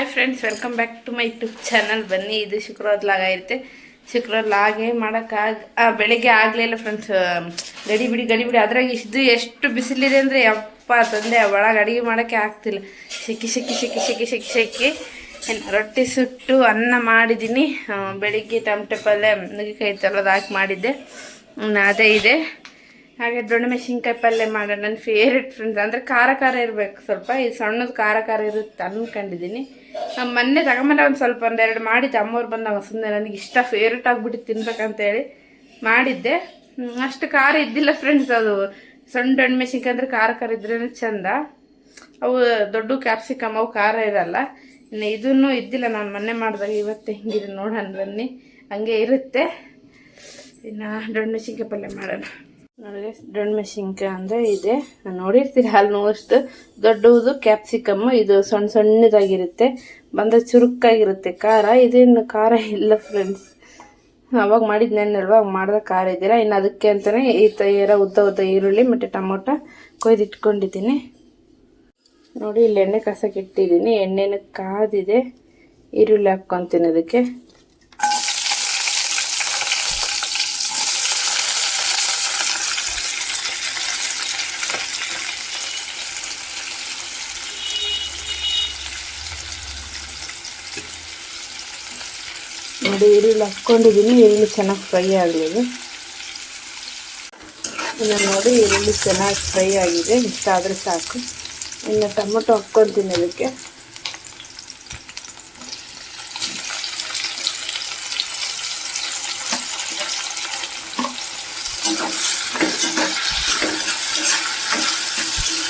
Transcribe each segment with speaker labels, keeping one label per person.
Speaker 1: Hi friends welcome back to my YouTube channel ಬನ್ನಿ, ಇದು ಶುಕ್ರವಾರ ಲಾಗ್ ಇರುತ್ತೆ ಶುಕ್ರವಾರ ಲಾಗೆ ಮಾಡೋಕ್ಕಾಗ ಬೆಳಿಗ್ಗೆ ಆಗಲಿಲ್ಲ ಫ್ರೆಂಡ್ಸ್ ಗಡಿ ಬಿಡಿ ಗಡಿ ಬಿಡಿ. ಅದ್ರಾಗ ಇಷ್ಟು ಎಷ್ಟು ಬಿಸಿಲಿದೆ ಅಂದರೆ, ಯಪ್ಪ ತಂದೆ, ಒಳಗೆ ಅಡುಗೆ ಮಾಡೋಕ್ಕೆ ಆಗ್ತಿಲ್ಲ. ಸಿಕ್ಕಿ ಸಿಕ್ಕಿ ಶೆಕಿ ಶೆಕಿ ಶೆಕಿ ಏನು, ರೊಟ್ಟಿ ಸುಟ್ಟು ಅನ್ನ ಮಾಡಿದ್ದೀನಿ ಬೆಳಿಗ್ಗೆ ಟಮಟೆ ಪಲ್ಯ ನುಗ್ಗಿಕಾಯಿ ತರೋದು ಹಾಕಿ ಮಾಡಿದ್ದೆ. ಅದೇ ಇದೆ. ಹಾಗೆ ದೊಡ್ಡ ಮೆಣಸಿನ್ಕಾಯಿ ಪಲ್ಯ ಮಾಡೋಣ ನನ್ನ ಫೇವ್ರೆಟ್ ಫ್ರೆಂಡ್ಸ್ ಅಂದರೆ ಖಾರ ಖಾರ ಇರಬೇಕು ಸ್ವಲ್ಪ. ಇದು ಸಣ್ಣದು ಖಾರ ಖಾರ ಇರುತ್ತೆ ಅಂದ್ಕೊಂಡಿದ್ದೀನಿ ಮೊನ್ನೆ ತಗೊಂಬಂದ ಒಂದು ಸ್ವಲ್ಪ ಒಂದೆರಡು ಮಾಡಿದ್ದೆ. ಅಮ್ಮವ್ರು ಬಂದಾಗ ಸುಮ್ಮನೆ ನನಗೆ ಇಷ್ಟ ಫೇವ್ರೇಟ್ ಆಗಿಬಿಟ್ಟು ತಿನ್ಬೇಕಂತೇಳಿ ಮಾಡಿದ್ದೆ. ಅಷ್ಟು ಖಾರ ಇದ್ದಿಲ್ಲ ಫ್ರೆಂಡ್ಸ್ ಅದು. ಸಣ್ಣ ಡಣ್ಣ ಮೆಣಸಿನ್ಕಾಯಿ ಖಾರ ಖಾರ ಇದ್ರೇ ಚಂದ. ಅವು ದೊಡ್ಡ ಕ್ಯಾಪ್ಸಿಕಮ್ ಅವು ಖಾರ ಇರಲ್ಲ. ಇನ್ನು ಇದನ್ನು ಇದ್ದಿಲ್ಲ ನಾನು ಮೊನ್ನೆ ಮಾಡಿದಾಗ, ಇವತ್ತು ಹಿಂಗಿದೆ ನೋಡೋಣ ಬನ್ನಿ ಹಂಗೆ ಇರುತ್ತೆ. ಇನ್ನು ಡೊಣ್ಣ ಮೆಣಸಿನ್ಕಾಯಿ ಪಲ್ಯ ಮಾಡೋಣ. ನೋಡಿ ದೊಣ್ಣ ಮೆಣಸಿನ್ಕಾಯಿ ಅಂದರೆ ಇದೆ. ನೋಡಿರ್ತೀರಿ ಆಲ್ಮೋಸ್ಟ್ ದೊಡ್ಡದು ಕ್ಯಾಪ್ಸಿಕಮ್, ಇದು ಸಣ್ಣ ಸಣ್ಣದಾಗಿರುತ್ತೆ. ಬಂದ ಚುರುಕಾಗಿರುತ್ತೆ ಖಾರ. ಇದೇನು ಖಾರ ಇಲ್ಲ ಫ್ರೆಂಡ್ಸ್ ಅವಾಗ ಮಾಡಿದ್ನೇನಲ್ವ ಅವಾಗ ಮಾಡಿದ ಖಾರ ಇದ್ದೀರಾ ಇನ್ನು ಅದಕ್ಕೆ ಅಂತಲೇ ಈ ತಯಾರ ಉದ್ದ ಉದ್ದ ಈರುಳ್ಳಿ ಮತ್ತು ಟೊಮೊಟೊ ಕೊಯ್ದಿಟ್ಕೊಂಡಿದ್ದೀನಿ. ನೋಡಿ, ಇಲ್ಲಿ ಎಣ್ಣೆ ಕಸಕ್ಕೆ ಇಟ್ಟಿದ್ದೀನಿ. ಎಣ್ಣೆನ ಕಾದಿದೆ. ಈರುಳ್ಳಿ ಹಾಕ್ಕೊತೀನಿ ಅದಕ್ಕೆ. ನೋಡಿ, ಈರುಳ್ಳಿ ಹಾಕ್ಕೊಂಡಿದ್ದೀನಿ. ಈರುಳ್ಳಿ ಚೆನ್ನಾಗಿ ಫ್ರೈ ಆಗಲಿದೆ. ಇನ್ನು ನೋಡಿ, ಈರುಳ್ಳಿ ಚೆನ್ನಾಗಿ ಫ್ರೈ ಆಗಿದೆ. ಇಷ್ಟ ಆದರೆ ಸಾಕು. ಇನ್ನು ಟೊಮೊಟೊ ಹಾಕ್ಕೊತೀನಿ ಅದಕ್ಕೆ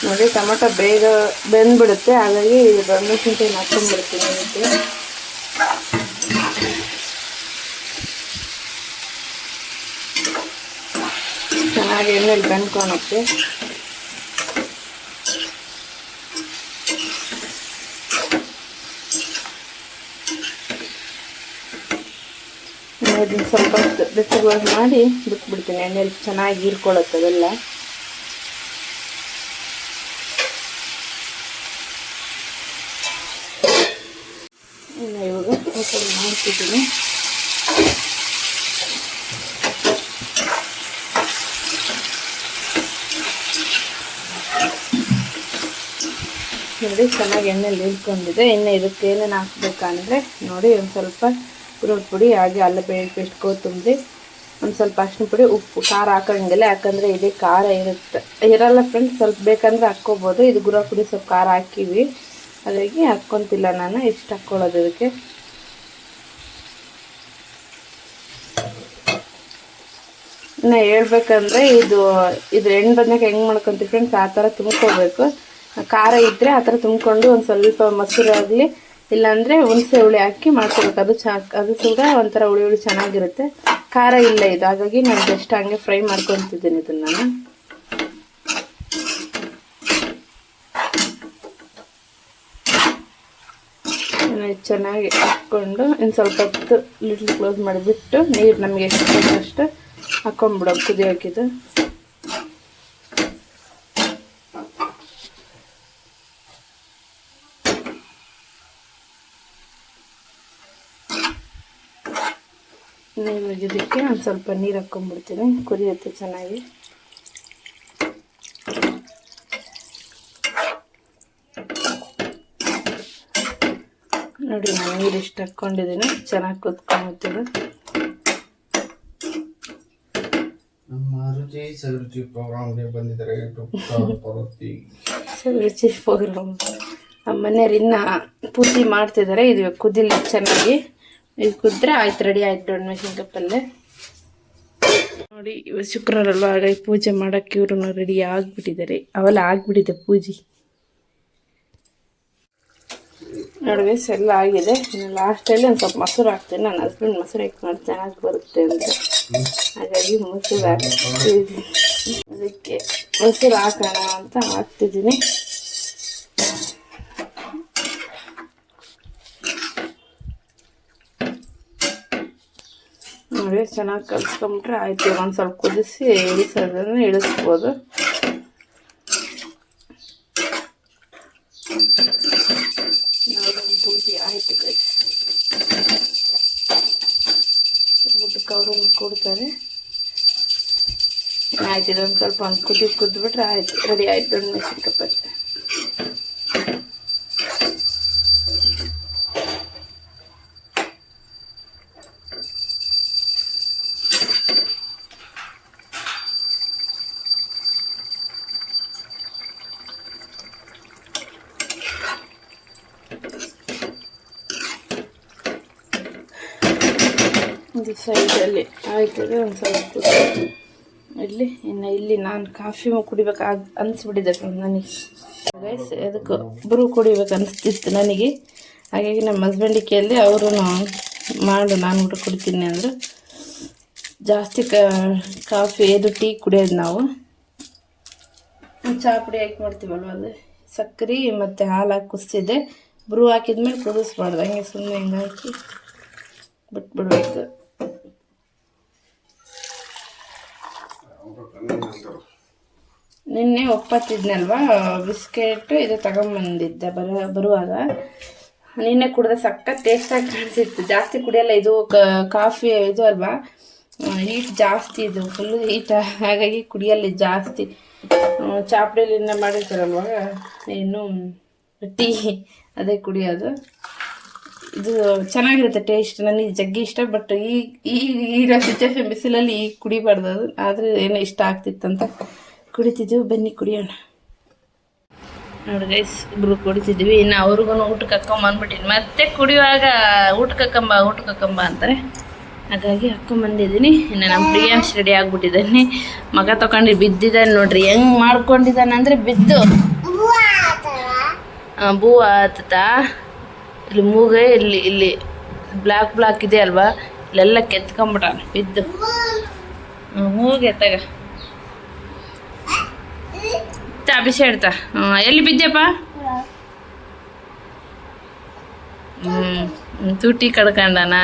Speaker 1: ನೋಡಿ, ಟೊಮೊಟೊ ಬೇಗ ಬೆಂದ್ಬಿಡುತ್ತೆ. ಹಾಗಾಗಿ ಮೆಣಸಿನ್ಕಾಯಿ ಹಾಕ್ಕೊಂಡ್ಬಿಡ್ತೀನಿ ಅದಕ್ಕೆ ಚೆನ್ನಾಗಿ ಎಣ್ಣೆಲಿ ಬೆಂದ್ಕೊಳಕ್ಕೆ. ಅದನ್ನ ಸ್ವಲ್ಪ ಹೊತ್ತು ಮಾಡಿ ಬಿಟ್ಬಿಡ್ತೀನಿ. ಎಣ್ಣೆಲಿ ಚೆನ್ನಾಗಿ ಹೀರ್ಕೊಳ್ಳುತ್ತೆ ಇನ್ನು ಇವಾಗ ಮಾಡ್ತಿದ್ದೀನಿ. ನೋಡಿ ಚೆನ್ನಾಗಿ ಎಣ್ಣೆಲಿ ಇಳ್ಕೊಂಡಿದೆ ಇನ್ನು ಇದಕ್ಕೆ ಏನೇನು ಹಾಕ್ಬೇಕಂದ್ರೆ ನೋಡಿ ಒಂದು ಸ್ವಲ್ಪ ಕುರುಡ್ ಪುಡಿ, ಹಾಗೆ ಅಲ್ಲ ಬೆಳ್ಳುಳ್ಳಿ ಪೇಸ್ಟ್, ಕೊತ್ತಂಬರಿ, ಒಂದು ಸ್ವಲ್ಪ ಅರ್ಶಿನ ಪುಡಿ, ಉಪ್ಪು, ಖಾರ ಹಾಕೋಂಗಿಲ್ಲ. ಯಾಕಂದರೆ ಇದೇ ಖಾರ ಇರುತ್ತೆ. ಇರಲ್ಲ ಫ್ರೆಂಡ್ಸ್ ಸ್ವಲ್ಪ ಬೇಕಂದರೆ ಹಾಕ್ಕೋಬೋದು. ಇದು ಗುರ ಪುಡಿ ಸ್ವಲ್ಪ ಖಾರ ಹಾಕಿವಿ. ಹಾಗಾಗಿ ಹಾಕ್ಕೊತಿಲ್ಲ ನಾನು. ಇಷ್ಟು ಹಾಕ್ಕೊಳ್ಳೋದು ಇದಕ್ಕೆ. ಇನ್ನು ಹೇಳ್ಬೇಕಂದ್ರೆ ಇದು ಇದು ಎಣ್ಣೆ ಬಂದಾಗ ಹೆಂಗೆ ಮಾಡ್ಕೊಂತೀವಿ ಫ್ರೆಂಡ್ಸ್ ಆ ಥರ ತುಂಬ್ಕೋಬೇಕು. ಖಾರ ಇದ್ದರೆ ಆ ಥರ ತುಂಬಿಕೊಂಡು ಒಂದು ಸ್ವಲ್ಪ ಮೊಸರಾಗಲಿ ಇಲ್ಲಾಂದರೆ ಹುಣಸೆ ಹುಳಿ ಹಾಕಿ ಮಾಡ್ಕೊಬೇಕು. ಅದು ಚಾ, ಅದು ಕೂಡ ಒಂಥರ ಹುಳಿ ಹುಳಿ ಚೆನ್ನಾಗಿರುತ್ತೆ. ಖಾರ ಇಲ್ಲ ಇದು. ಹಾಗಾಗಿ ನಾನು ಜಸ್ಟ್ ಹಂಗೆ ಫ್ರೈ ಮಾಡ್ಕೊತಿದ್ದೀನಿ ಇದನ್ನು ನಾನು. ಚೆನ್ನಾಗಿ ಹಾಕ್ಕೊಂಡು ಇನ್ನು ಸ್ವಲ್ಪ ಹೊತ್ತು ಲಿಟ್ಲ್ ಕ್ಲೋಸ್ ಮಾಡಿಬಿಟ್ಟು, ನೀರು ನಮಗೆ ಎಷ್ಟು ಬೇಕೋ ಅಷ್ಟು ಹಾಕೊಂಡ್ಬಿಡೋದು ಕುದಿಯೋಕಿದು. ಇವಾಗ ಇದಕ್ಕೆ ಒಂದು ಸ್ವಲ್ಪ ನೀರು ಹಾಕ್ಕೊಂಡ್ಬಿಡ್ತೀನಿ ಕುದಿಯುತ್ತೆ ಚೆನ್ನಾಗಿ. ನೋಡಿ ನಾನು ನೀರು ಇಷ್ಟು ಹಾಕ್ಕೊಂಡಿದ್ದೀನಿ ಚೆನ್ನಾಗಿ ಕುದ್ಕೊಂಬತ್ತಿದೆ
Speaker 2: ಸರುಚಿ ಪ್ರೋಗ್ರಾಮ್ಗೆ ಬಂದಿದ್ದಾರೆ.
Speaker 1: ಪ್ರೋಗ್ರಾಮ್ ನಮ್ಮ ಮನೆಯವ್ರು ಇನ್ನೂ ಪೂರ್ತಿ ಮಾಡ್ತಿದ್ದಾರೆ. ಇದು ಕುದಿಲಿ ಚೆನ್ನಾಗಿ. ಇದು ಕುದ್ರೆ ಆಯ್ತು ರೆಡಿ ಆಯ್ತು ದೊಡ್ಡ ಮೆಣಸಿನ್ಕಾಯಿ ಪಲ್ಯ ನೋಡಿ ಇವತ್ತು ಶುಕ್ರವಾರ ಹಾಗಾಗಿ ಪೂಜೆ ಮಾಡೋಕ್ಕೆ ಇವರು ರೆಡಿ ಆಗಿಬಿಟ್ಟಿದ್ದಾರೆ. ಅವೆಲ್ಲ ಆಗಿಬಿಟ್ಟಿದೆ ಪೂಜೆ. ನೋಡಿ ಎಲ್ಲ ಆಗಿದೆ. ಲಾಸ್ಟಲ್ಲಿ ಒಂದು ಸ್ವಲ್ಪ ಮೊಸರು ಹಾಕ್ತೀನಿ. ನನ್ನ ಹಸ್ಬೆಂಡ್ ಮೊಸರು ಹಾಕಿ ಮಾಡಿ ಚೆನ್ನಾಗಿ ಬರುತ್ತೆ ಅಂತ. ಹಾಗಾಗಿ ಮೊಸರು ಹಾಕ್ತಿದ್ದೀನಿ. ಅದಕ್ಕೆ ಮೊಸರು ಹಾಕೋಣ ಅಂತ ಹಾಕ್ತಿದ್ದೀನಿ. ನೋಡಿ ಚೆನ್ನಾಗಿ ಕಲ್ಸ್ಕೊಂಬಿಟ್ರೆ ಆಯ್ತು ಒಂದು ಸ್ವಲ್ಪ ಕುದಿಸಿ ಇಳಿಸೋದನ್ನು ಇಳಿಸ್ಬೋದು. ನಾವು ಆಯ್ತು ಆಯಿತು ಊಟಕ್ಕೆ ಅವರನ್ನು ಕೊಡ್ತಾರೆ. ಆಯ್ತು, ಇದೊಂದು ಸ್ವಲ್ಪ ಒಂದು ಕುದಿ ಕುದ್ಬಿಟ್ರೆ ಆಯ್ತು, ರೆಡಿ ಆಯ್ತು ಮೆಣಸಿನ್ಕಾಯಿ ಪಲ್ಯ ಇದು ಸೈಡಲ್ಲಿ ಆಯ್ತದೆ ಒಂದು ಸ್ವಲ್ಪ. ಇಲ್ಲಿ, ಇನ್ನು ಇಲ್ಲಿ ನಾನು ಕಾಫಿ ಕುಡಿಬೇಕು ಅನಿಸ್ಬಿಟ್ಟಿದೆ ನನಗೆ. ಗೈಸ್ ಅದಕ್ಕೆ ಒಬ್ಬರು ಕುಡಿಬೇಕು ಅನಿಸ್ತಿತ್ತು ನನಗೆ. ಹಾಗಾಗಿ ನಮ್ಮ ಹಸ್ಬೆಂಡಿಗೆ ಕೇಳಿ ಅವರು ಮಾಡು, ನಾನು ಕೂಡ ಕುಡಿತೀನಿ ಅಂದರು. ಜಾಸ್ತಿ ಕಾಫಿ ಇದು ಟೀ ಕುಡಿಯೋದು ನಾವು. ಚಹಾ ಪುಡಿ ಹಾಕಿ ಮಾಡ್ತೀವಲ್ವ ಅದು? ಸಕ್ಕರೆ ಮತ್ತು ಹಾಲು ಹಾಕಿ ಕುದಿಸಿದೆ ಬ್ರೂ ಹಾಕಿದ್ಮೇಲೆ ಕುದಿಸ್ಬಾರ್ದು. ಹಂಗೆ ಸುಮ್ಮನೆ ಹಿಂಗೆ ಹಾಕಿ ಬಿಟ್ಬಿಡ್ಬೇಕು. ನಿನ್ನೆ ಒಪ್ಪತ್ತಿದ್ನಲ್ವಾ? ಬಿಸ್ಕೆಟ್ ಇದು ತಗೊಂಬಂದಿದ್ದೆ ಬರ, ಬರುವಾಗ. ನಿನ್ನೆ ಕುಡಿದ್ರೆ ಟೇಸ್ಟ್ ಟೇಸ್ಟಾಗಿ ಕಾಣಿಸಿತ್ತು. ಜಾಸ್ತಿ ಕುಡಿಯಲ್ಲ, ಇದು ಕಾಫಿ ಇದು ಅಲ್ವಾ? ಹೀಟ್ ಜಾಸ್ತಿ ಇದು ಫುಲ್ ಹೀಟ್ ಹಾಗಾಗಿ ಕುಡಿಯಲ್ಲ ಜಾಸ್ತಿ. ಚಾಪಡಿಲಿಂದ ಮಾಡಿರ್ತಾರಲ್ವಾಗ ಏನು ಟೀ, ಅದೇ ಕುಡಿಯೋದು. ಇದು ಚೆನ್ನಾಗಿರುತ್ತೆ ಟೇಸ್ಟ್ ನನಗೆ ಜಗ್ಗಿ ಇಷ್ಟ ಬಟ್ ಈ ಈಗ ಸಿಚುವೇಶನ್ ಬಿಸಿಲಲ್ಲಿ ಈಗ ಕುಡಿಬಾರ್ದು ಅದು. ಆದರೆ ಏನೋ ಇಷ್ಟ ಆಗ್ತಿತ್ತಂತ ಕುಡಿತಿದ್ದೀವಿ ಬನ್ನಿ ಕುಡಿಯೋಣ. ನೋಡಿ ಗೈಸ್ ಇಬ್ರು ಕುಡಿತಿದ್ವಿ. ಇನ್ನು ಅವ್ರಿಗೂ ಊಟಕ್ಕೆ ಹಾಕೊಂಬಂದ್ಬಿಟ್ಟಿನಿ ಮತ್ತೆ ಕುಡಿಯುವಾಗ ಊಟಕ್ಕೆ ಹಾಕೊಂಬ ಊಟಕ್ಕೆ ಹಾಕೊಂಬ ಅಂತಾರೆ. ಹಾಗಾಗಿ ಹಾಕೊಂಬಂದಿದ್ದೀನಿ ಇನ್ನು ನಮ್ಮ ಪ್ರಿಯಾಂಶ್ ರೆಡಿ ಆಗ್ಬಿಟ್ಟಿದ್ದಾನೆ. ಮಗ ತಗೊಂಡು ಬಿದ್ದಿದ್ದಾನೆ ನೋಡ್ರಿ. ಹೆಂಗ್ ಮಾಡ್ಕೊಂಡಿದ್ದಾನೆ ಅಂದರೆ ಬಿದ್ದು. ಆ, ಬೂ ಆತತ ಇಲ್ಲಿ ಮೂಗೆ ಇಲ್ಲಿ ಇಲ್ಲಿ ಬ್ಲ್ಯಾಕ್ ಬ್ಲ್ಯಾಕ್ ಇದೆ ಅಲ್ವಾ? ಇಲ್ಲೆಲ್ಲ ಕೆತ್ಕೊಂಬಿಟ್ಟಾನ ಬಿದ್ದು. ಹ್ಮ್, ಮೂಗೆ ತಗ. ಅಭಿಷೇ ಇಡ್ತಾ ಹ್ಮ್, ಎಲ್ಲಿ ಬಿದ್ದೆಪ್ಪ ಹ್ಞೂ ತುಟಿ ಕಡ್ಕೊಂಡನ.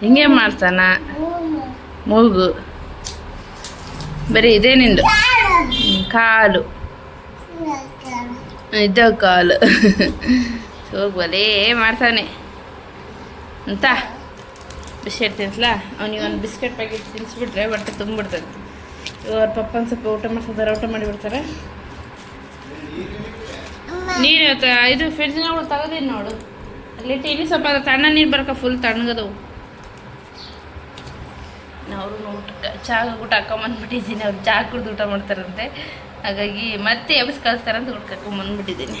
Speaker 1: ಹಿಂಗೆ ಮಾಡ್ತಾನ. ಮೂಗು. ಬರೀ ಇದೇ ನಿಂದು. ಕಾಲು. ಇದ್ದ ಕಾಲು. ಹೋಗ್ಬಲೇ ಮಾಡ್ತಾನೆ ಅಂತ? ಬಿಸ್ಕೆಟ್ ತಿನ್ಸ್ಲಾ? ಅವ್ನಿಗೆ ಒಂದು ಬಿಸ್ಕೆಟ್ ಪ್ಯಾಕೆಟ್ ತಿನ್ಸ್ಬಿಟ್ರೆ ಹೊಟ್ಟೆ ತುಂಬಿಡ್ತದೆ ಅವ್ರ ಪಪ್ಪ ಒಂದು ಸ್ವಲ್ಪ ಊಟ ಮಾಡ್ಸೋದಾರೆ, ಊಟ ಮಾಡಿಬಿಡ್ತಾರೆ ನೀರು ಇದು ಫ್ರಿಡ್ಜ್ನಾಗ ತೆಗೆದೀನಿ ನೋಡು. ಅಲ್ಲಿ ಇಲ್ಲಿ ಸ್ವಲ್ಪ ತಣ್ಣ ನೀರು ಬರ್ಕ ಫುಲ್ ತಣ್ಣಗದವು. ಅವರು ಊಟಕ್ಕೆ ಚಹಾ ಊಟ ಹಾಕೊಂಬಂದ್ಬಿಟ್ಟಿದ್ದೀನಿ. ಅವ್ರು ಚಹಾ ಕುಡ್ದು ಊಟ ಮಾಡ್ತಾರಂತೆ. ಹಾಗಾಗಿ ಮತ್ತೆ ಎಬ್ಸ್ ಕಳಿಸ್ತಾರಂತ ಊಟ ಹಾಕೊಂಬಂದ್ಬಿಟ್ಟಿದ್ದೀನಿ.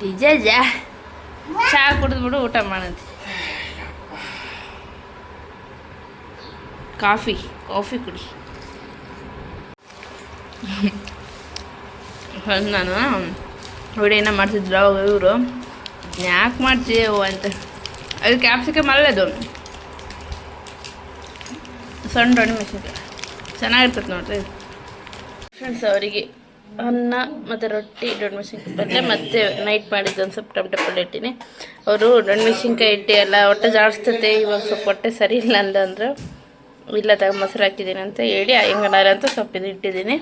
Speaker 1: ಚಾ ಡಿಜೆ ಜಾ. ಚಹಾ ಕುಡಿದ್ಬಿಡು ಊಟ ಮಾಡಂತೆ. ಕಾಫಿ ಕಾಫಿ ಕುಡಿ. ನಾನು ವಿಡಿಯೋನ ಮಾಡ್ತಿದ್ರು ಅವಾಗ ಇವರು. ಯಾಕೆ ಮಾಡ್ತೀವೋ ಅಂತ. ಅದು ಕ್ಯಾಪ್ಸಿಕಮ್ ಅಲ್ಲದು ಸಣ್ಣ ದೊಡ್ಡ ಮೆಣಸಿನ್ಕಾಯಿ ಚೆನ್ನಾಗಿರ್ತದೆ ನೋಡ್ರಿ. ಫ್ರೆಂಡ್ಸ್ ಅವರಿಗೆ. ಅನ್ನ ಮತ್ತು ರೊಟ್ಟಿ ದೊಡ್ಡ ಮೆಣಸಿನ್ಕಾಯಿ ಪಲ್ಯ, ಮತ್ತು ನೈಟ್ ಮಾಡಿದ್ದು ಒಂದು ಸ್ವಲ್ಪ ಟೊಮೆಟೊ ಪಲ್ಯ ಇಟ್ಟಿನಿ. ಅವರು ದೊಡ್ಡ ಮೆಣಸಿನ್ಕಾಯಿ ಇಟ್ಟು ಎಲ್ಲ ಹೊಟ್ಟೆ ಜಾಡಿಸ್ತೈತೆ ಇವಾಗ ಸ್ವಲ್ಪ ಹೊಟ್ಟೆ ಸರಿ ಇಲ್ಲ ಅಂತಂದ್ರೆ ಇಲ್ಲ ತಗ ಮೊಸರು ಹಾಕಿದ್ದೀನಿ ಅಂತ ಹೇಳಿ ಹೆಂಗನಾರ ಅಂತ ಸ್ವಲ್ಪ ಇದು ಇಟ್ಟಿದ್ದೀನಿ.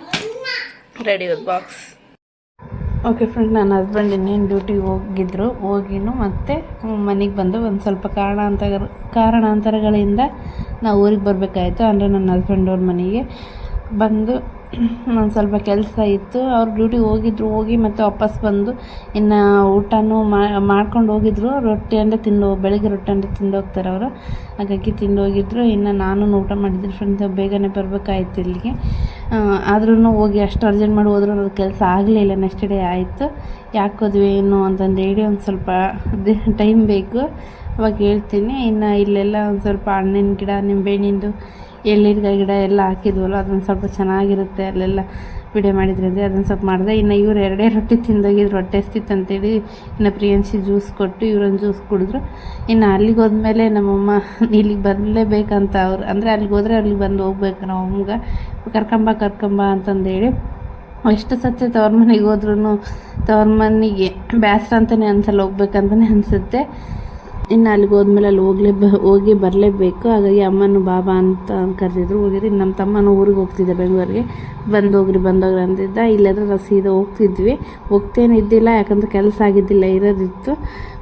Speaker 1: ರೆಡಿ ಬಾಕ್ಸ್ ಓಕೆ ಫ್ರೆಂಡ್ ನನ್ನ ಹಸ್ಬೆಂಡ್ ಇನ್ನೇನು ಡ್ಯೂಟಿಗೆ ಹೋಗಿದ್ರು, ಹೋಗಿನು ಮತ್ತೆ ಮನೆಗೆ ಬಂದು ಒಂದು ಸ್ವಲ್ಪ ಕಾರಣಾಂತರ, ಕಾರಣಾಂತರಗಳಿಂದ ನಾವು ಊರಿಗೆ ಬರಬೇಕಾಯ್ತು. ಅಂದರೆ ನನ್ನ ಹಸ್ಬೆಂಡ್ ಅವ್ರ ಮನೆಗೆ ಬಂದು ಒಂದು ಸ್ವಲ್ಪ ಕೆಲಸ ಇತ್ತು. ಅವ್ರು ಡ್ಯೂಟಿಗೆ ಹೋಗಿದ್ರು, ಹೋಗಿ ಮತ್ತೆ ವಾಪಸ್ ಬಂದು ಇನ್ನು ಊಟನೂ ಮಾಡ್ಕೊಂಡು ಹೋಗಿದ್ರು. ರೊಟ್ಟಿ ಅಂದರೆ ತಿಂದು, ಬೆಳಗ್ಗೆ ರೊಟ್ಟಿ ಅಂದರೆ ತಿಂದು ಹೋಗ್ತಾರೆ ಅವರು. ಹಾಗಾಗಿ ತಿಂದು ಹೋಗಿದ್ರು. ಇನ್ನು ನಾನು ಊಟ ಮಾಡಿದ್ರು ಫ್ರೆಂಡ್ಸ್ ಬೇಗನೆ ಬರಬೇಕಾಯ್ತು ಇಲ್ಲಿಗೆ. ಆದ್ರೂ ಹೋಗಿ ಅಷ್ಟು ಅರ್ಜೆಂಟ್ ಮಾಡಿ ಹೋದ್ರೂ ಅದು ಕೆಲಸ ಆಗಲಿಲ್ಲ ನೆಕ್ಸ್ಟ್ ಡೇ ಆಯಿತು. ಯಾಕೆ ಹೋದ್ವಿ ಏನು ಅಂತಂದು ಹೇಳಿ ಒಂದು ಸ್ವಲ್ಪ ಟೈಮ್ ಬೇಕು. ಅವಾಗ ಹೇಳ್ತೀನಿ. ಇನ್ನು ಇಲ್ಲೆಲ್ಲ ಒಂದು ಸ್ವಲ್ಪ ಹಣ್ಣಿನ ಗಿಡ ನಿಂಬೆಹಣ್ಣಿಂದು ಎಳ್ನೀರ್ಗಾಯಿ ಗಿಡ ಎಲ್ಲ ಹಾಕಿದ್ವಲ್ಲ, ಅದೊಂದು ಸ್ವಲ್ಪ ಚೆನ್ನಾಗಿರುತ್ತೆ ಅಲ್ಲೆಲ್ಲ ವಿಡಿಯೋ ಮಾಡಿದ್ರಿ ಅಂದರೆ ಅದನ್ನು ಸ್ವಲ್ಪ ಮಾಡಿದೆ. ಇನ್ನು ಇವರು ಎರಡೇ ರೊಟ್ಟಿ ತಿಂದೋಗಿದ್ರು ಹೊಟ್ಟೆ ಅಂತೇಳಿ ಇನ್ನು ಪ್ರಿಯಾಂಶಿ ಜ್ಯೂಸ್ ಕೊಟ್ಟು ಇವ್ರೊಂದು ಜ್ಯೂಸ್ ಕುಡಿದ್ರು. ಇನ್ನು ಅಲ್ಲಿಗೆ ಹೋದ್ಮೇಲೆ ನಮ್ಮಮ್ಮ ಇಲ್ಲಿಗೆ ಬರಲೇಬೇಕಂತ ಅವ್ರು, ಅಂದರೆ ಅಲ್ಲಿಗೆ ಹೋದರೆ ಅಲ್ಲಿಗೆ ಬಂದು ಹೋಗ್ಬೇಕು ನಾವು ಅಮ್ಮಗ. ಕರ್ಕೊಂಬ ಕರ್ಕೊಂಬ ಅಂತಂದೇಳಿ ಎಷ್ಟು ಸತ್ಯ ತವ್ರ ಮನೆಗೆ ಹೋದ್ರೂ ತವ್ರ ಮನೆಗೆ ಬ್ಯಾಸ್ರ ಅಂತಲೇ ಅನ್ಸಲ್ಲ ಹೋಗ್ಬೇಕಂತಲೇ ಅನಿಸುತ್ತೆ. ಇನ್ನು ಅಲ್ಲಿಗೆ ಹೋದ್ಮೇಲೆ ಅಲ್ಲಿ ಹೋಗ್ಲೇ ಹೋಗಿ ಬರಲೇಬೇಕು. ಹಾಗಾಗಿ ಅಮ್ಮನು ಬಾಬಾ ಅಂತ ಕರೆದಿದ್ರು. ಹೋಗಿದ್ರು ಇನ್ನು ನಮ್ಮ ತಮ್ಮನ ಊರಿಗೆ ಹೋಗ್ತಿದ್ದೆ ಬೆಂಗಳೂರಿಗೆ. ಬಂದೋಗ್ರಿ ಬಂದೋಗ್ರಿ ಅಂದಿದ್ದ. ಇಲ್ಲಾದ್ರೆ ನಾವು ಸೀದಾ ಹೋಗ್ತಿದ್ವಿ. ಹೋಗ್ತೇನೆ ಇದ್ದಿಲ್ಲ ಯಾಕಂದ್ರೆ ಕೆಲಸ ಆಗಿದ್ದಿಲ್ಲ ಇರೋದಿತ್ತು.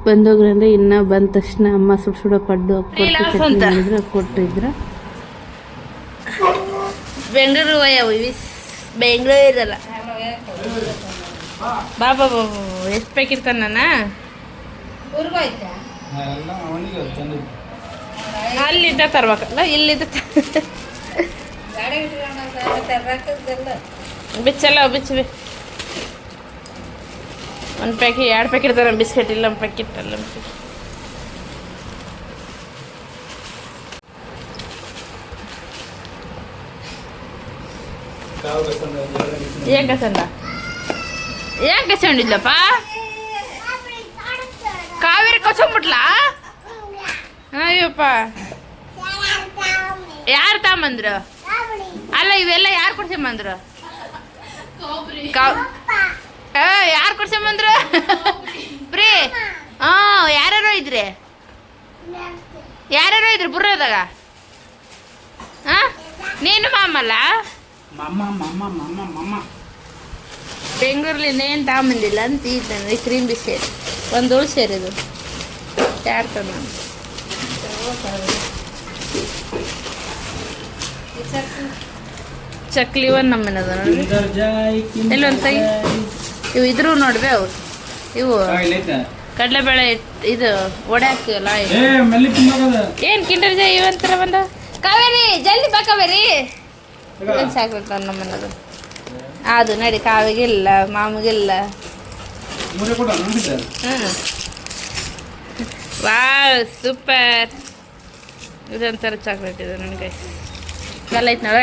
Speaker 1: ಬಂದೋಗ್ರಿ ಅಂದರೆ ಇನ್ನು ಬಂದ ತಕ್ಷಣ ಅಮ್ಮ ಸುಡು ಸುಡೋ ಪಡ್ಡು ಕೊಟ್ಟಿದ್ರು ಕೊಟ್ಟಿದ್ರು. ಬೆಂಗಳೂರು ಬೆಂಗಳೂರು ಇರಲ್ಲ. ಬಾಬಾ ಬಾಬಾ ಎಷ್ಟು
Speaker 2: ಬೇಕಿರ್ತಾನ ತಂದು
Speaker 1: ಅಲ್ಲಿದ್ದ ತರ್ಬೇಕಲ್ಲ ಇಲ್ಲಿದ್ದ ಬಿಚ್ಚಲ್ಲ ಬಿಚ್ಚಿ ಒಂದು ಪ್ಯಾಕೆಟ್ ಎರಡು ಪ್ಯಾಕೆಟ್ ತರ ಬಿಸ್ಕೆಟ್ ಇಲ್ಲ ಒಂದು ಪ್ಯಾಕೆಟ್ ಅಲ್ಲ ಏನ್ ಕಸಂದ? ಏನ್ ಕಸಂಡಿದ್ಲಪ್ಪ ಕಾವೇರಿ ಕಸಂಬಿಟ್ಲಾ ಅಯ್ಯಪ್ಪ ಯಾರು ತಗೊಂಬಂದ್ರು ಅಲ್ಲ ಇವೆಲ್ಲ ಯಾರು ಕೊಡ್ಸಂಬಂದ್ರು ಯಾರು ಕೊಡ್ಸಂಬಂದ್ರು ಪ್ರೀ ಹ್ಞೂ ಯಾರ್ಯಾರು ಇದ್ರಿ ಯಾರ್ಯಾರು ಇದ್ರಿ ಬುರ್ರದಾಗ ಹಾ ನೀನು ಮಾಮಲ್ಲ
Speaker 2: ಮಮ್ಮ ಮಮ್ಮ ಮಮ್ಮ ಮಮ್ಮ
Speaker 1: ಬೆಂಗಳೂರಲ್ಲಿ ಏನು ತಗೊಂಬಂದಿಲ್ಲ ಅಂತ ಇದ್ದಾನೆ ಕ್ರೀಮ್ ಬಿಸ್ಕೆಟ್ ಒಂದು ಸೇರಿದು ಇದು ಯಾರು ಚಕ್ಲಿ ಒಂದು ನಮ್ಮನದ
Speaker 2: ಇಲ್ಲೊಂದು
Speaker 1: ಎಲ್ಲೊಂದ್ ಇವು ಇದ್ರು ನೋಡ್ಬೆ ಅವು. ಇವು. ಕಡಲೆಬೇಳೆ ಇದು ಒಡೆ ಹಾಕ್ತೀವಲ್ಲ ಏನು ಕಿಂಡರ್ ಜೈ ಇವಂತರ ಬಂದ? ಕಾವೇರಿ ಜಲ್ದಿ ಬಾ ಕಾವೇರಿ. ಸಾಕ್ಬೇಕು ನಮ್ಮನದು? ಅದು ನಡಿ ಕಾವಿಗಿಲ್ಲ ಮಾಮಿಗಿಲ್ಲ
Speaker 2: ಮುರಿ ಕೊಡ ನೋಡಿದ್ದೆ
Speaker 1: ಹ್ಞೂ ವಾವ್ ಸೂಪರ್ ಇದೊಂಥರ ಚಾಕ್ಲೇಟ್ ಇದೆ ನನಗೆ ಕಲ್ಲ ಐತೆ ನೋಡ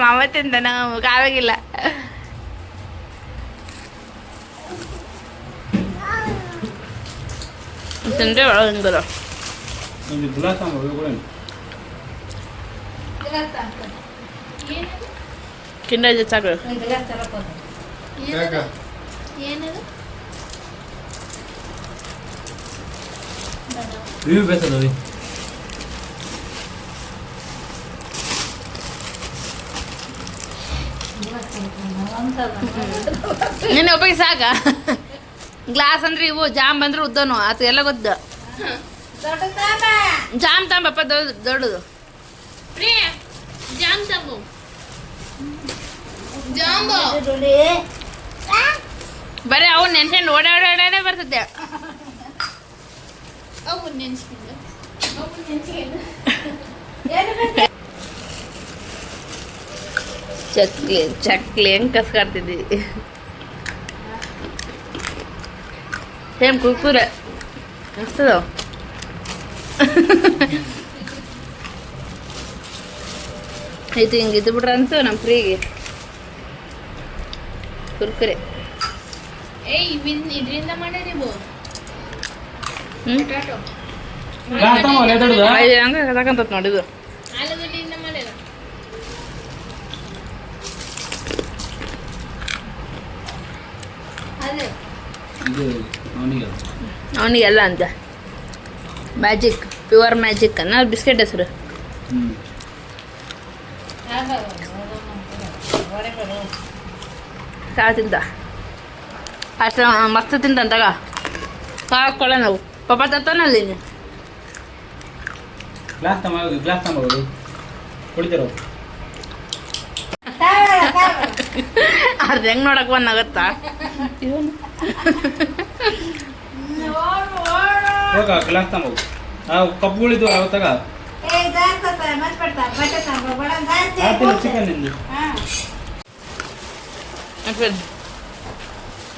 Speaker 1: ಮಾವ ತಿಂದ ನಾವು ಕಾವಾಗಿಲ್ಲ ತಿಂದ್ರೆ ಒಳಗೆ ಬರೋ
Speaker 2: ಒಂದು ಗುಲಾಬ್ ಜಾಮೂನ್ ಇವು ಕೂಡ
Speaker 1: ಕಿಂಡರ್ ಚಾಕ್ಲೇಟ್
Speaker 2: ಯಾಕ ಇವು ಬೇಕದ
Speaker 1: ನಿನ್ನ ಒಬ್ಬಗೆ ಸಾಕ. ಗ್ಲಾಸ್ ಅಂದ್ರೆ ಇವು ಜಾಮ್ ಬಂದ್ರೆ ಉದ್ದನು ಅದು ಎಲ್ಲ ಗೊತ್ತ. ಜಾಮ್ ತಾಂಬಪ್ಪ ದೊಡ್ಡ ದೊಡ್ಡದು. ಜಾಮ್ ತಾಂಬು. ಜಾಂಬು. ಬರೀ ಅವು ನೆನ್ಸ್ಕೊಂಡು ಓಡಾಡೋಡೇ ಬರ್ತದೆ ಚಕ್ಲಿ ಚಕ್ಲಿ ಹೆಂಗ್ ಕಸ್ಕಾಡ್ತಿದ್ವಿ ಹೇಮ್ ಕುರ್ಕುರೆ? ಮಸ್ತದ ಇದು ಹಿಂಗೆ ಇದು ಬಿಟ್ರೆ ಅಂತೂ ನಮ್ಮ ಫ್ರೀಗೆ. ಕುರ್ಕುರೆ.
Speaker 3: ಇದರಿಂದ ಮಾಡೇ ನೀವು
Speaker 1: ಹಂಗೆ ನೋಡಿದು
Speaker 3: ಆಲೂಗಡ್ಡೆಯಿಂದ ಮಾಡ್ಯಾರ ಅದೇ
Speaker 1: ಅವನಿಗೆಲ್ಲ ಅಂತ ಮ್ಯಾಜಿಕ್ ಪ್ಯೂರ್ ಮ್ಯಾಜಿಕ್ ಅನ್ನ ಬಿಸ್ಕೆಟ್ ಹೆಸರು
Speaker 2: ಹ್ಞೂ
Speaker 1: ಅಷ್ಟು ಮಸ್ತ್ ತಿಂತಂತಾಗ. ಕಾಳು ಕೊಳ ನಾವು. ಪಾಪ ತತ್ತಾನಲ್ಲಿ
Speaker 2: ಗ್ಲಾಸ್ ತಮ್ಮ ಗ್ಲಾಸ್ ತಮ್ಮ ಕುಡಿತಾರೋ
Speaker 1: ಅರ್ಧ ಹೆಂಗ್ ನೋಡಕ್ ಬಂದಾಗತ್ತಾ?
Speaker 2: ಹೋಗ ಗ್ಲಾಸ್ ತಮ್ಮ ಆ ಉಳಿದು ಅವತ್ತಾಗ ಚಿಕನ್ ನಿಂದು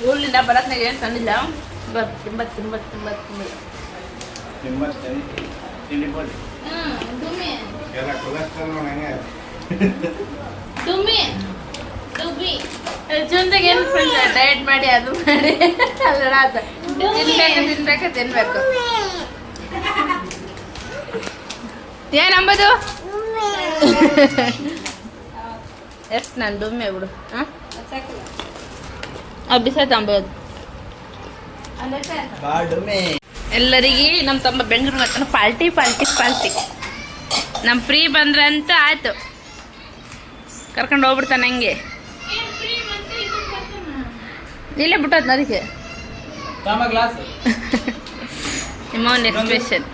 Speaker 1: ಊರ್ಲಿಂದ ಬರತ್ನಾಗ ಏನು ತಂದಿಲ್ಲ? ಬರ್ ತುಂಬ ತುಂಬ ತುಂಬ ತುಂಬ ಜೊತೆಗೆ ಏನು ಡಯಟ್ ಮಾಡಿ ಅದು ಮಾಡಿ. ಅಲ್ಲಡ ಅದು. ತಿನ್ಬೇಕು ತಿನ್ಬೇಕು ತಿನ್ಬೇಕು. ಏನಂಬದು ಎಷ್ಟು ನಾನು ಡುಮ್ಮೆ ಬಿಡು ಹಾಂ? ಬಿಸ ತಂಬೋದು ಎಲ್ಲರಿಗೆ ನಮ್ಮ ತಮ್ಮ ಬೆಂಗಳೂರು ಹತ್ರ ಪಾಲ್ಟಿ ಪಾಲ್ಟಿ ಪಾಲ್ಟಿ. ನಮ್ಮ ಫ್ರೀ ಬಂದ್ರಂತ ಆಯ್ತು. ಕರ್ಕೊಂಡು ಹೋಗ್ಬಿಡ್ತಾನೆ ಹಂಗೆ. ಇಲ್ಲೇ ಬಿಟ್ಟದ್ ಅದಕ್ಕೆ ನಿಮ್ಮ ಎಕ್ಸ್ಪ್ರೆಷನ್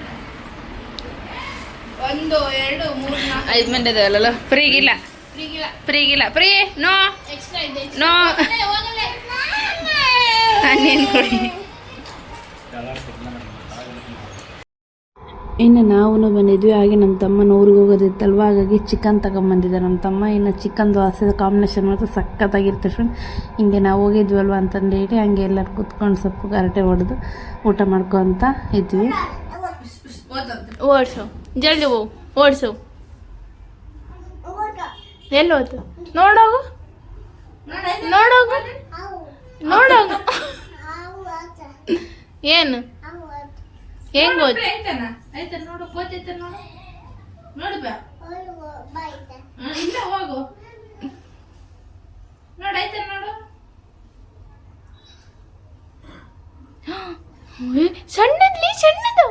Speaker 3: ಒಂದು ಎರಡು ಮೂರು ನಾಲ್ಕು.
Speaker 1: ಐದು ಮಂದಿ ಇದಾವಲ್ಲ ಫ್ರೀಗಿಲ್ಲ
Speaker 3: ಫ್ರೀಗಿಲ್ಲ
Speaker 1: ಫ್ರೀಗಿಲ್ಲ ಫ್ರೀ ನೋ
Speaker 3: ಎಕ್ಸ್ಟ್ರಾ ಇದೆ.
Speaker 1: ನೋ ಕೊಡಿ
Speaker 4: ಇನ್ನು ನಾವು ಬಂದಿದ್ವಿ. ಹಾಗೆ ನಮ್ಮ ತಮ್ಮನ ಊರಿಗೆ ಹೋಗೋದಿತ್ತಲ್ವ? ಹಾಗಾಗಿ ಚಿಕನ್ ತಗೊಂಬಂದಿದ್ದೆ. ನಮ್ಮ ತಮ್ಮ ಇನ್ನು ಚಿಕನ್ ದೋಸೆ ಕಾಂಬಿನೇಷನ್ ಮಾತ್ರ ಸಖತ್ತಾಗಿರುತ್ತೆ ಫ್ರೆಂಡ್ ಹಿಂಗೆ ನಾವು ಹೋಗಿದ್ವಲ್ವ ಅಂತಂದು ಹೇಳಿ ಹಂಗೆ ಎಲ್ಲರೂ ಕೂತ್ಕೊಂಡು ಸ್ವಲ್ಪ ಗರಟೆ ಹೊಡೆದು ಊಟ ಮಾಡ್ಕೊತ ಇದ್ವಿ.
Speaker 1: ಓಡಿಸು. ಜಲ್ದಿ ಹೋಗು. ಓಡಿಸು. ಎಲ್ಲಿ ಹೋಯ್ತು ನೋಡೋಗು. ನೋಡೋಗು. ನೋಡೋಗು ಏನು? ಹೆಂಗ್ ಹೋಯ್ತು ಆಯ್ತಾ ನೋಡು ಗೊತ್ತೈತ ನೋಡು. ನೋಡು ಬಾ. ಇಲ್ಲ ಹೋಗು. ನೋಡು ಆಯ್ತಾ ನೋಡು. ಸಣ್ಣದ್ಲಿ ಸಣ್ಣದು.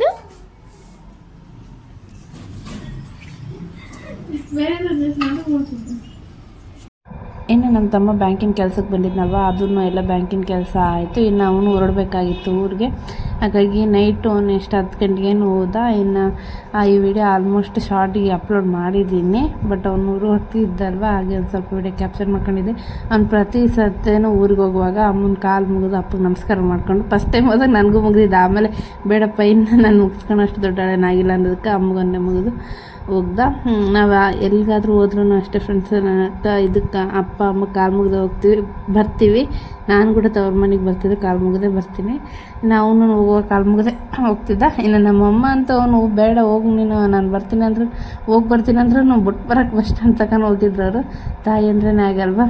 Speaker 1: ನು?
Speaker 4: ಇನ್ನು ನಮ್ಮ ತಮ್ಮ ಬ್ಯಾಂಕಿನ ಕೆಲಸಕ್ಕೆ ಬಂದಿದ್ನಲ್ವ ಅದನ್ನು ಎಲ್ಲ ಬ್ಯಾಂಕಿನ ಕೆಲಸ ಆಯಿತು. ಇನ್ನು ಅವನು ಹೊರಡಬೇಕಾಗಿತ್ತು ಊರಿಗೆ. ಹಾಗಾಗಿ ನೈಟು ಅವನು ಎಷ್ಟು ಹತ್ತು ಗಂಟೆಗೇನು ಹೋದ. ಇನ್ನು ಈ ವಿಡಿಯೋ ಆಲ್ಮೋಸ್ಟ್ ಶಾರ್ಟಿಗೆ ಅಪ್ಲೋಡ್ ಮಾಡಿದ್ದೀನಿ. ಬಟ್ ಅವನು ಊರು ಹೋಗ್ತಿದ್ದಲ್ವ, ಹಾಗೆ ಒಂದು ಸ್ವಲ್ಪ ವಿಡಿಯೋ ಕ್ಯಾಪ್ಚರ್ ಮಾಡ್ಕೊಂಡಿದ್ದೆ. ಅವ್ನು ಪ್ರತಿ ಸತ್ತೇನು ಊರಿಗೆ ಹೋಗುವಾಗ ಅಮ್ಮನ ಕಾಲು ಮುಗಿದು ಅಪ್ಪಗೆ ನಮಸ್ಕಾರ ಮಾಡ್ಕೊಂಡು ಫಸ್ಟ್ ಟೈಮ್ ಹೋದಾಗ ನನಗೂ ಮುಗಿದಿದ್ದೆ ಆಮೇಲೆ, ಬೇಡಪ್ಪ, ಇನ್ನು ನಾನು ಮುಗಿಸ್ಕೊಂಡು ಅಷ್ಟು ದೊಡ್ಡಳೇನಾಗಿಲ್ಲ ಅನ್ನೋದಕ್ಕೆ ಅಮ್ಮಗೊಂದೇ ಮುಗಿದು. ಹೋಗ್ದ. ನಾವು ಎಲ್ಲಿಗಾದ್ರೂ ಹೋದ್ರೂ ಅಷ್ಟೇ ಫ್ರೆಂಡ್ಸ್ ಇದಕ್ಕೆ ಅಪ್ಪ, ಅಮ್ಮ ಕಾಲು ಮುಗ್ದು ಹೋಗ್ತೀವಿ, ಬರ್ತೀವಿ. ನಾನು ಕೂಡ ತವ್ರ ಮನೆಗೆ ಬರ್ತಿದ್ದೆ, ಕಾಲು ಮುಗಿದೇ ಬರ್ತೀನಿ. ಅವನು ಹೋಗುವಾಗ ಕಾಲು ಮುಗದೆ ಹೋಗ್ತಿದ್ದ. ಇನ್ನು ನಮ್ಮಮ್ಮ ಅಂತ ಅವನು, ಬೇಡ, ಹೋಗಿ ನೀನು, ನಾನು ಬರ್ತೀನಿ ಅಂದ್ರೆ, ಹೋಗಿ ಬರ್ತೀನಿ ಅಂದ್ರೆ ನಾವು ಬಿಟ್ಟು ಬರೋಕ್ಕೆ ಬಸ್ ಸ್ಟ್ಯಾಂಡ್ ತಗೊಂಡು ಹೋಗಿದ್ರು ಅವರು. ತಾಯಿ ಅಂದ್ರೇ ಆಗಲ್ವಾ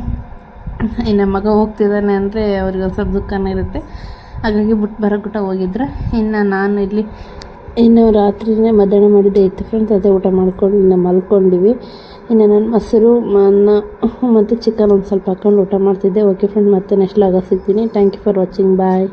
Speaker 4: ಇನ್ನು ಮಗ ಹೋಗ್ತಿದ್ದಾನೆ ಅಂದರೆ ಅವ್ರಿಗೆ ಒಂದು ಸ್ವಲ್ಪ ದುಃಖನೇ ಇರುತ್ತೆ. ಹಾಗಾಗಿ ಬಿಟ್ಟು ಬರೋಕ್ಕೂಟ ಹೋಗಿದ್ರು. ಇನ್ನು ನಾನು ಇಲ್ಲಿ ಇನ್ನು ರಾತ್ರಿನೇ ಮಧ್ಯಾಹ್ನ ಮಾಡಿದ್ದೆ ಇತ್ತು ಫ್ರೆಂಡ್ಸ್ ಅದೇ ಊಟ ಮಾಡ್ಕೊಂಡು ನಾವು ಮಲ್ಕೊಂಡಿವಿ. ಇನ್ನು ನಾನು ಮೊಸರು ಅನ್ನ ಮತ್ತು ಚಿಕನ್ ಒಂದು ಸ್ವಲ್ಪ ಹಾಕ್ಕೊಂಡು ಊಟ ಮಾಡ್ತಿದ್ದೆ. ಓಕೆ ಫ್ರೆಂಡ್ ಮತ್ತೆ ನೆಕ್ಸ್ಟ್ ಲಾಗ ಸಿಗ್ತೀನಿ. Thank you for watching bye